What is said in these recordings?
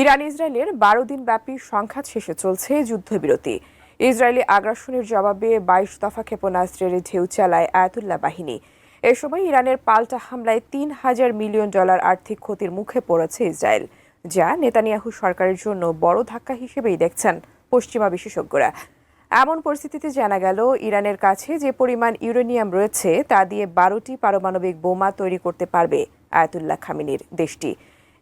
Iran ইসরায়েলের বারো দিন ব্যাপী সংঘাত শেষে চলছে যুদ্ধবিরতি। ইসরায়েলি আগ্রাসনের জবাবে বাইশ দফা ক্ষেপণাস্ত্রের ঢেউ চালায় আয়াতুল্লাহ বাহিনী। এ সময় ইরানের পাল্টা হামলায় তিন হাজার মিলিয়ন ডলার আর্থিক ক্ষতির মুখে পড়েছে ইসরায়েল, যা নেতানিয়াহু সরকারের জন্য বড় ধাক্কা হিসেবেই দেখছেন পশ্চিমা বিশেষজ্ঞরা। এমন পরিস্থিতিতে জানা গেল, ইরানের কাছে যে পরিমাণ ইউরেনিয়াম রয়েছে, তা দিয়ে বারোটি পারমাণবিক বোমা তৈরি করতে পারবে আয়াতুল্লাহ খামিনির দেশটি।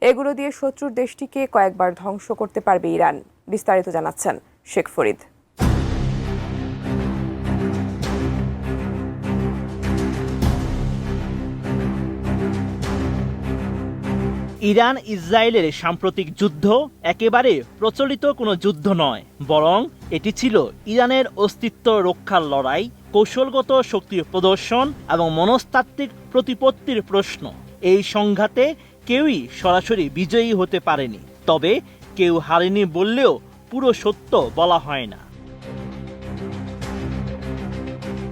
এগুলো দিয়ে শত্রুর দেশটিকে কয়েকবার ধ্বংস করতে পারবে ইরান, বিস্তারিত জানাচ্ছেন শেখ ফরিদ। ইরান, ইসরায়েলের সাম্প্রতিক যুদ্ধ একেবারে প্রচলিত কোনো যুদ্ধ নয়, বরং এটি ছিল ইরানের অস্তিত্ব রক্ষার লড়াই, কৌশলগত শক্তির প্রদর্শন এবং মনস্তাত্ত্বিক প্রতিপত্তির প্রশ্ন। এই সংঘাতে কেউই সরাসরি বিজয়ী হতে পারেনি। তবে কেউ হারেনি বললেও পুরো সত্য বলা হয় না।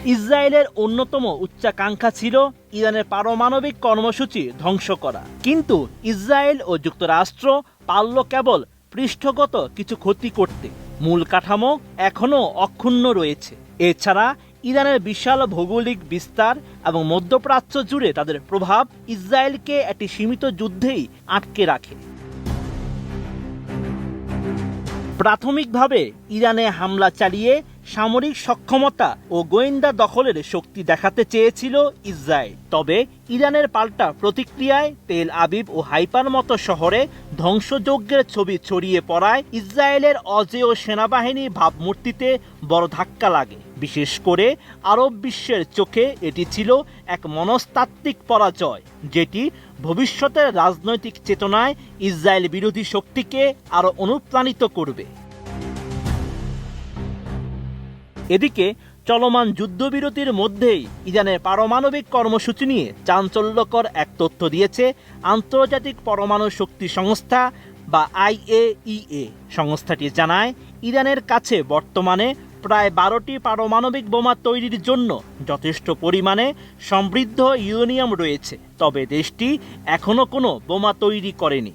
ইসরায়েলের অন্যতম উচ্চাকাঙ্ক্ষা ছিল ইরানের পারমাণবিক কর্মসূচি ধ্বংস করা। কিন্তু ইসরায়েল ও যুক্তরাষ্ট্র পারল কেবল পৃষ্ঠগত কিছু ক্ষতি করতে। মূল কাঠামো এখনও অক্ষুণ্ণ রয়েছে। এছাড়া ইরানের বিশাল ভৌগোলিক বিস্তার এবং মধ্যপ্রাচ্য জুড়ে তাদের প্রভাব ইসরায়েলকে একটি সীমিত যুদ্ধেই আটকে রাখে। প্রাথমিকভাবে ইরানে হামলা চালিয়ে সামরিক সক্ষমতা ও গোয়েন্দা দখলের শক্তি দেখাতে চেয়েছিল ইসরায়েল। তবে ইরানের পাল্টা প্রতিক্রিয়ায় তেল আবিব ও হাইপার মতো শহরে ধ্বংসযজ্ঞের ছবি ছড়িয়ে পড়ায় ইসরায়েলের অজেয় সেনাবাহিনীর ভাবমূর্তিতে বড় ধাক্কা লাগে। বিশেষ করে আরব বিশ্বের চোখে এটি ছিল এক মনস্তাত্ত্বিক পরাজয়, যেটি ভবিষ্যতের রাজনৈতিক চেতনায় ইসরায়েল বিরোধী শক্তিকে আরও অনুপ্রাণিত করবে। এদিকে, চলমান যুদ্ধবিরতির মধ্যেই ইরানের পারমাণবিক কর্মসূচি নিয়ে চাঞ্চল্যকর এক তথ্য দিয়েছে আন্তর্জাতিক পরমাণু শক্তি সংস্থা বা আইএইএ। সংস্থাটি জানায়, ইরানের কাছে বর্তমানে প্রায় বারোটি পারমাণবিক বোমা তৈরির জন্য যথেষ্ট পরিমাণে সমৃদ্ধ ইউরেনিয়াম রয়েছে তবে দেশটি এখনও কোনো বোমা তৈরি করেনি।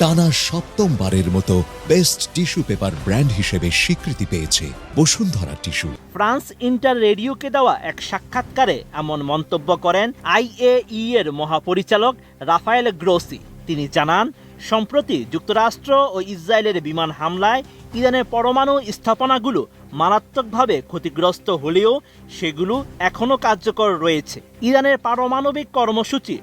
টানা সপ্তমবারের মতো বেস্ট টিস্যু পেপার ব্র্যান্ড হিসেবে স্বীকৃতি পেয়েছে বসুন্ধরা টিস্যু। ফ্রান্স ইন্টার রেডিওকে দেওয়া এক সাক্ষাৎকারে এমন মন্তব্য করেন আইএই এর মহাপরিচালক রাফায়েল গ্রোসি। তিনি জানান সম্প্রতি যুক্তরাষ্ট্র ও ইসরায়েলের বিমান হামলায় ইরানের পরমাণু স্থাপনাগুলো মারাত্মকভাবে ক্ষতিগ্রস্ত হলেও সেগুলো এখনও কার্যকর রয়েছে। ইরানের পারমাণবিক কর্মসূচি